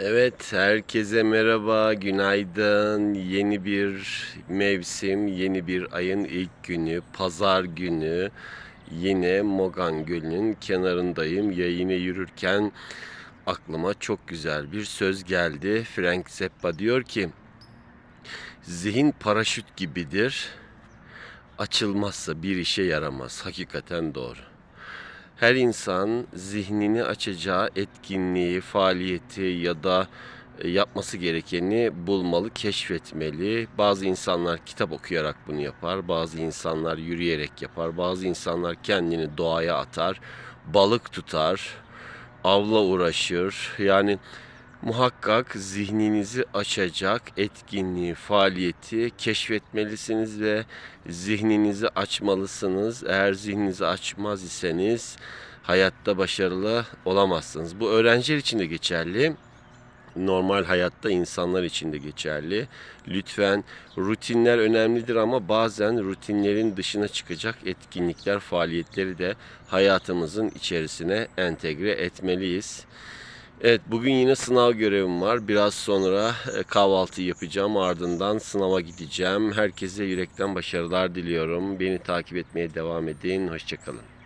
Evet, herkese merhaba, günaydın. Yeni bir mevsim, yeni bir ayın ilk günü, pazar günü. Yine Mogan Gölü'nün kenarındayım. Yayına yürürken aklıma çok güzel bir söz geldi. Frank Zappa diyor ki, zihin paraşüt gibidir. Açılmazsa bir işe yaramaz. Hakikaten doğru. Her insan zihnini açacağı etkinliği, faaliyeti ya da e, yapması gerekeni bulmalı, keşfetmeli. Bazı insanlar kitap okuyarak bunu yapar, bazı insanlar yürüyerek yapar, bazı insanlar kendini doğaya atar, balık tutar, avla uğraşır. Yani muhakkak zihninizi açacak etkinliği, faaliyeti keşfetmelisiniz ve zihninizi açmalısınız. Eğer zihninizi açmaz iseniz hayatta başarılı olamazsınız. Bu öğrenciler için de geçerli. Normal hayatta insanlar için de geçerli. Lütfen rutinler önemlidir ama bazen rutinlerin dışına çıkacak etkinlikler, faaliyetleri de hayatımızın içerisine entegre etmeliyiz. Evet bugün yine sınav görevim var. Biraz sonra e, kahvaltı yapacağım. Ardından sınava gideceğim. Herkese yürekten başarılar diliyorum. Beni takip etmeye devam edin. Hoşçakalın.